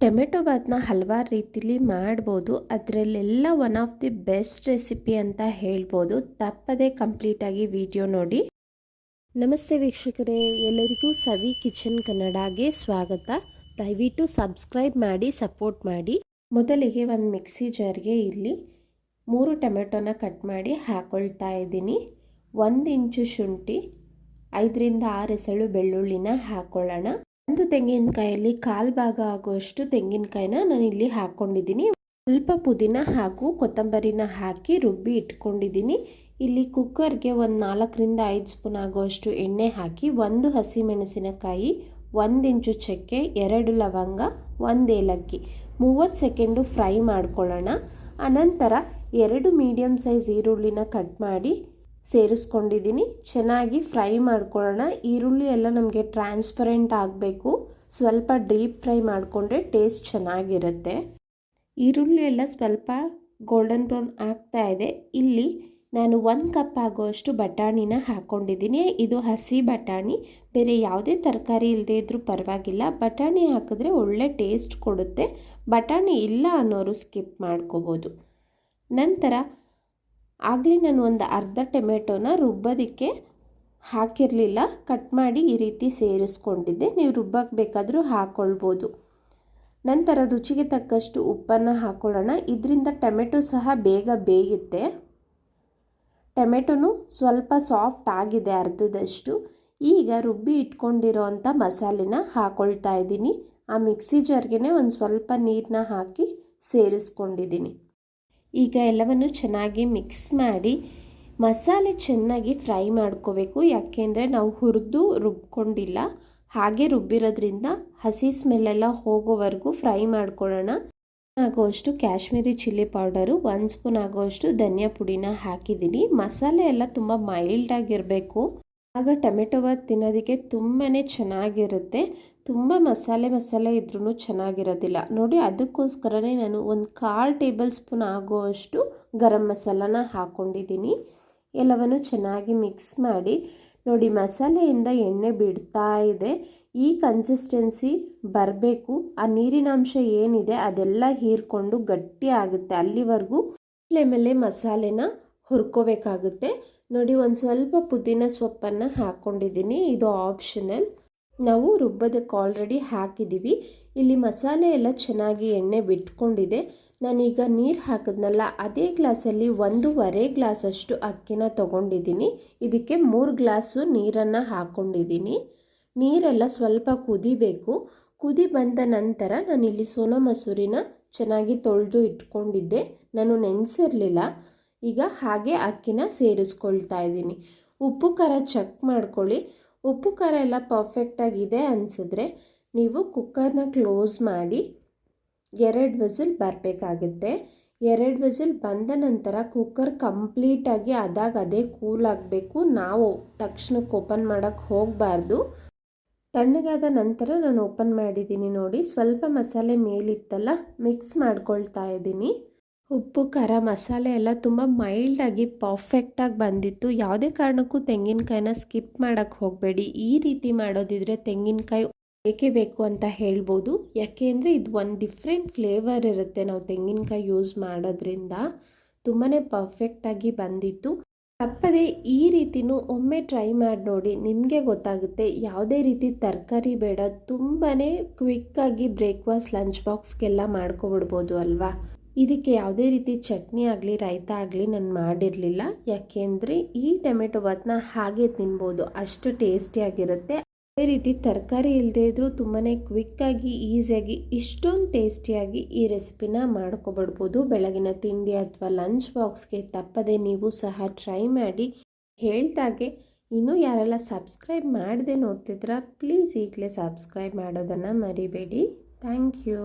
Tomato ಬಾತ್ನ ಹಲವಾರು ರೀತಿಲಿ ಮಾಡ್ಬೋದು. ಅದರಲ್ಲೆಲ್ಲ one of the best recipe ಅಂತ ಹೇಳ್ಬೋದು. ತಪ್ಪದೇ ಕಂಪ್ಲೀಟಾಗಿ ವಿಡಿಯೋ ನೋಡಿ. ನಮಸ್ತೆ ವೀಕ್ಷಕರೇ, ಎಲ್ಲರಿಗೂ ಸವಿ ಕಿಚನ್ ಕನ್ನಡಗೆ ಸ್ವಾಗತ. ದಯವಿಟ್ಟು ಸಬ್ಸ್ಕ್ರೈಬ್ ಮಾಡಿ ಸಪೋರ್ಟ್ ಮಾಡಿ. ಮೊದಲಿಗೆ ಒಂದು ಮಿಕ್ಸಿ ಜಾರ್ಗೆ ಇಲ್ಲಿ ಮೂರು ಟೊಮೆಟೊನ ಕಟ್ ಮಾಡಿ ಹಾಕೊಳ್ತಾ ಇದ್ದೀನಿ. ಒಂದು ಇಂಚು ಶುಂಠಿ, ಐದರಿಂದ ಆರು ಎಸಳು ಬೆಳ್ಳುಳ್ಳಿನ ಹಾಕೊಳ್ಳೋಣ. ಒಂದು ತೆಂಗಿನಕಾಯಲ್ಲಿ ಕಾಲು ಭಾಗ ಆಗುವಷ್ಟು ತೆಂಗಿನಕಾಯಿನ ಇಲ್ಲಿ ಹಾಕ್ಕೊಂಡಿದ್ದೀನಿ. ಸ್ವಲ್ಪ ಪುದೀನ ಹಾಗೂ ಕೊತ್ತಂಬರಿನ ಹಾಕಿ ರುಬ್ಬಿ ಇಟ್ಕೊಂಡಿದ್ದೀನಿ. ಇಲ್ಲಿ ಕುಕ್ಕರ್ಗೆ ಒಂದು ನಾಲ್ಕರಿಂದ ಐದು ಸ್ಪೂನ್ ಆಗುವಷ್ಟು ಎಣ್ಣೆ ಹಾಕಿ, ಒಂದು ಹಸಿ ಮೆಣಸಿನಕಾಯಿ ಒಂದು ಇಂಚು ಚಕ್ಕೆ, ಎರಡು ಲವಂಗ, ಒಂದು ಏಲಕ್ಕಿ. ಮೂವತ್ತು ಸೆಕೆಂಡು ಫ್ರೈ ಮಾಡ್ಕೊಳ್ಳೋಣ. ಅನಂತರ ಎರಡು ಮೀಡಿಯಮ್ ಸೈಜ್ ಈರುಳ್ಳಿನ ಕಟ್ ಮಾಡಿ ಸೇರಿಸ್ಕೊಂಡಿದ್ದೀನಿ. ಚೆನ್ನಾಗಿ ಫ್ರೈ ಮಾಡ್ಕೊಳ್ಳೋಣ. ಈರುಳ್ಳಿ ಎಲ್ಲ ನಮಗೆ ಟ್ರಾನ್ಸ್ಪರೆಂಟ್ ಆಗಬೇಕು. ಸ್ವಲ್ಪ ಡೀಪ್ ಫ್ರೈ ಮಾಡಿಕೊಂಡ್ರೆ ಟೇಸ್ಟ್ ಚೆನ್ನಾಗಿರುತ್ತೆ. ಈರುಳ್ಳಿ ಎಲ್ಲ ಸ್ವಲ್ಪ ಗೋಲ್ಡನ್ ಬ್ರೌನ್ ಆಗ್ತಾ ಇದೆ. ಇಲ್ಲಿ ನಾನು ಒಂದು ಕಪ್ ಆಗೋಷ್ಟು ಬಟಾಣಿನ ಹಾಕ್ಕೊಂಡಿದ್ದೀನಿ ಇದು ಹಸಿ ಬಟಾಣಿ. ಬೇರೆ ಯಾವುದೇ ತರಕಾರಿ ಇಲ್ಲದೆ ಇದ್ದರೂ ಪರವಾಗಿಲ್ಲ. ಬಟಾಣಿ ಹಾಕಿದ್ರೆ ಒಳ್ಳೆ ಟೇಸ್ಟ್ ಕೊಡುತ್ತೆ. ಬಟಾಣಿ ಇಲ್ಲ ಅನ್ನೋರು ಸ್ಕಿಪ್ ಮಾಡ್ಕೋಬೋದು. ನಂತರ ಆಗಲೇ ನಾನು ಒಂದು ಅರ್ಧ ಟೊಮೆಟೊನ ರುಬ್ಬೋದಕ್ಕೆ ಹಾಕಿರಲಿಲ್ಲ. ಕಟ್ ಮಾಡಿ ಈ ರೀತಿ ಸೇರಿಸ್ಕೊಂಡಿದ್ದೆ. ನೀವು ರುಬ್ಬಕ್ಕೆ ಬೇಕಾದರೂ ಹಾಕ್ಕೊಳ್ಬೋದು ನಂತರ ರುಚಿಗೆ ತಕ್ಕಷ್ಟು ಉಪ್ಪನ್ನು ಹಾಕ್ಕೊಳ್ಳೋಣ ಇದರಿಂದ ಟೊಮೆಟೊ ಸಹ ಬೇಗ ಬೇಯುತ್ತೆ. ಟೊಮೆಟೊನು ಸ್ವಲ್ಪ ಸಾಫ್ಟ್ ಆಗಿದೆ ಅರ್ಧದಷ್ಟು. ಈಗ ರುಬ್ಬಿ ಇಟ್ಕೊಂಡಿರೋ ಅಂಥ ಮಸಾಲೆನ ಹಾಕ್ಕೊಳ್ತಾ ಇದ್ದೀನಿ. ಆ ಮಿಕ್ಸಿ ಜಾರ್ಗೆ ಒಂದು ಸ್ವಲ್ಪ ನೀರನ್ನ ಹಾಕಿ ಸೇರಿಸ್ಕೊಂಡಿದ್ದೀನಿ. ಈಗ ಎಲ್ಲವನ್ನು ಚೆನ್ನಾಗಿ ಮಿಕ್ಸ್ ಮಾಡಿ ಮಸಾಲೆ ಚೆನ್ನಾಗಿ ಫ್ರೈ ಮಾಡ್ಕೋಬೇಕು. ಯಾಕೆಂದರೆ ನಾವು ಹುರಿದು ರುಬ್ಕೊಂಡಿಲ್ಲ. ಹಾಗೆ ರುಬ್ಬಿರೋದ್ರಿಂದ ಹಸಿ ಸ್ಮೆಲ್ಲೆಲ್ಲ ಹೋಗೋವರೆಗೂ ಫ್ರೈ ಮಾಡ್ಕೊಳ್ಳೋಣ. ಆಗೋಷ್ಟು ಕಾಶ್ಮೀರಿ ಚಿಲ್ಲಿ ಪೌಡರು, ಒಂದು ಸ್ಪೂನ್ ಆಗೋಷ್ಟು ಧನಿಯಾ ಪುಡಿನ ಹಾಕಿದ್ದೀನಿ. ಮಸಾಲೆ ಎಲ್ಲ ತುಂಬ ಮೈಲ್ಡಾಗಿರಬೇಕು ಆಗ ಟೊಮೆಟೊ ಬಾತ್ ತಿನ್ನೋದಕ್ಕೆ ತುಂಬಾ ಚೆನ್ನಾಗಿರುತ್ತೆ. ತುಂಬ ಮಸಾಲೆ ಮಸಾಲೆ ಇದ್ರೂ ಚೆನ್ನಾಗಿರೋದಿಲ್ಲ. ನೋಡಿ, ಅದಕ್ಕೋಸ್ಕರನೇ ನಾನು ಒಂದು ಕಾಲು ಟೇಬಲ್ ಸ್ಪೂನ್ ಆಗುವಷ್ಟು ಗರಂ ಮಸಾಲನ ಹಾಕ್ಕೊಂಡಿದ್ದೀನಿ ಎಲ್ಲವನ್ನು ಚೆನ್ನಾಗಿ ಮಿಕ್ಸ್ ಮಾಡಿ, ನೋಡಿ, ಮಸಾಲೆಯಿಂದ ಎಣ್ಣೆ ಬಿಡ್ತಾ ಇದೆ. ಈ ಕನ್ಸಿಸ್ಟೆನ್ಸಿ ಬರಬೇಕು. ಆ ನೀರಿನಾಂಶ ಏನಿದೆ ಅದೆಲ್ಲ ಹೀರ್ಕೊಂಡು ಗಟ್ಟಿ ಆಗುತ್ತೆ. ಅಲ್ಲಿವರೆಗೂ ಫ್ಲೇಮಲ್ಲೇ ಮಸಾಲೆನ ಹುರ್ಕೋಬೇಕಾಗುತ್ತೆ. ನೋಡಿ, ಒಂದು ಸ್ವಲ್ಪ ಪುದೀನ ಸೊಪ್ಪನ್ನು ಹಾಕ್ಕೊಂಡಿದ್ದೀನಿ ಇದು ಆಪ್ಷನಲ್ ನಾವು ರುಬ್ಬೋದಕ್ಕೆ ಆಲ್ರೆಡಿ ಹಾಕಿದ್ದೀವಿ ಇಲ್ಲಿ ಮಸಾಲೆ ಎಲ್ಲ ಚೆನ್ನಾಗಿ ಎಣ್ಣೆ ಬಿಟ್ಕೊಂಡಿದೆ. ನಾನೀಗ ನೀರು ಹಾಕಿದ್ನಲ್ಲ, ಅದೇ ಗ್ಲಾಸಲ್ಲಿ ಒಂದೂವರೆ ಗ್ಲಾಸಷ್ಟು ಅಕ್ಕಿನ ತೊಗೊಂಡಿದ್ದೀನಿ. ಇದಕ್ಕೆ ಮೂರು ಗ್ಲಾಸು ನೀರನ್ನು ಹಾಕ್ಕೊಂಡಿದ್ದೀನಿ ನೀರೆಲ್ಲ ಸ್ವಲ್ಪ ಕುದಿಬೇಕು. ಕುದಿ ಬಂದ ನಂತರ ನಾನಿಲ್ಲಿ ಸೋನಾ ಮಸೂರಿನ ಚೆನ್ನಾಗಿ ತೊಳೆದು ಇಟ್ಕೊಂಡಿದ್ದೆ. ನಾನು ನೆನೆಸಿರಲಿಲ್ಲ. ಈಗ ಹಾಗೆ ಅಕ್ಕಿನ ಸೇರಿಸ್ಕೊಳ್ತಾ ಇದ್ದೀನಿ. ಉಪ್ಪು, ಖಾರ ಚೆಕ್ ಮಾಡ್ಕೊಳ್ಳಿ. ಉಪ್ಪು, ಖಾರ ಎಲ್ಲ ಪರ್ಫೆಕ್ಟಾಗಿದೆ ಅನಿಸಿದ್ರೆ ನೀವು ಕುಕ್ಕರ್ನ ಕ್ಲೋಸ್ ಮಾಡಿ ಎರಡು ವಿಸಿಲ್ ಬರಬೇಕಾಗುತ್ತೆ. ಎರಡು ವಿಸಿಲ್ ಬಂದ ನಂತರ ಕುಕ್ಕರ್ ಕಂಪ್ಲೀಟಾಗಿ ಅದಾಗ ಅದೇ ಕೂಲ್ ಆಗಬೇಕು. ನಾವು ತಕ್ಷಣಕ್ಕೆ ಓಪನ್ ಮಾಡೋಕ್ಕೆ ಹೋಗಬಾರ್ದು. ತಣ್ಣಗಾದ ನಂತರ ನಾನು ಓಪನ್ ಮಾಡಿದ್ದೀನಿ ನೋಡಿ. ಸ್ವಲ್ಪ ಮಸಾಲೆ ಮೇಲಿತ್ತಲ್ಲ ಮಿಕ್ಸ್ ಮಾಡ್ಕೊಳ್ತಾ ಇದ್ದೀನಿ. ಉಪ್ಪು, ಖಾರ, ಮಸಾಲೆ ಎಲ್ಲ ತುಂಬ ಮೈಲ್ಡಾಗಿ ಪರ್ಫೆಕ್ಟಾಗಿ ಬಂದಿತ್ತು. ಯಾವುದೇ ಕಾರಣಕ್ಕೂ ತೆಂಗಿನಕಾಯಿನ ಸ್ಕಿಪ್ ಮಾಡೋಕ್ಕೆ ಹೋಗಬೇಡಿ. ಈ ರೀತಿ ಮಾಡೋದಿದ್ರೆ ತೆಂಗಿನಕಾಯಿ ಬೇಕೇ ಬೇಕು ಅಂತ ಹೇಳ್ಬೋದು. ಯಾಕೆ ಅಂದರೆ ಇದು ಒಂದು ಡಿಫ್ರೆಂಟ್ ಫ್ಲೇವರ್ ಇರುತ್ತೆ ನಾವು ತೆಂಗಿನಕಾಯಿ ಯೂಸ್ ಮಾಡೋದ್ರಿಂದ. ತುಂಬಾ ಪರ್ಫೆಕ್ಟಾಗಿ ಬಂದಿತ್ತು. ತಪ್ಪದೆ ಈ ರೀತಿನೂ ಒಮ್ಮೆ ಟ್ರೈ ಮಾಡಿ ನೋಡಿ ನಿಮಗೆ ಗೊತ್ತಾಗುತ್ತೆ. ಯಾವುದೇ ರೀತಿ ತರಕಾರಿ ಬೇಡ ತುಂಬಾ ಕ್ವಿಕ್ಕಾಗಿ ಬ್ರೇಕ್ಫಾಸ್ಟ್ ಲಂಚ್ ಬಾಕ್ಸ್ಗೆಲ್ಲ ಮಾಡ್ಕೊಬಿಡ್ಬೋದು ಅಲ್ವಾ? ಇದಕ್ಕೆ ಯಾವುದೇ ರೀತಿ ಚಟ್ನಿ ಆಗಲಿ, ರೈತ ಆಗಲಿ ನಾನು ಮಾಡಿರಲಿಲ್ಲ. ಯಾಕೆಂದರೆ ಈ ಟೊಮೆಟೊ ಬಾತ್ನ ಹಾಗೆ ತಿನ್ಬೋದು. ಅಷ್ಟು ಟೇಸ್ಟಿಯಾಗಿರುತ್ತೆ ಅದೇ ರೀತಿ ತರಕಾರಿ ಇಲ್ಲದೆ ಇದ್ದರೂ ತುಂಬಾ ಕ್ವಿಕ್ಕಾಗಿ ಈಸಿಯಾಗಿ ಇಷ್ಟೊಂದು ಟೇಸ್ಟಿಯಾಗಿ ಈ ರೆಸಿಪಿನ ಮಾಡ್ಕೊಬಿಡ್ಬೋದು. ಬೆಳಗಿನ ತಿಂಡಿ ಅಥವಾ ಲಂಚ್ ಬಾಕ್ಸ್ಗೆ ತಪ್ಪದೆ ನೀವು ಸಹ ಟ್ರೈ ಮಾಡಿ ಹೇಳ್ದಾಗೆ ಇನ್ನೂ ಯಾರೆಲ್ಲ ಸಬ್ಸ್ಕ್ರೈಬ್ ಮಾಡದೆ ನೋಡ್ತಿದ್ರ ಪ್ಲೀಸ್ ಈಗಲೇ ಸಬ್ಸ್ಕ್ರೈಬ್ ಮಾಡೋದನ್ನು ಮರಿಬೇಡಿ. Thank you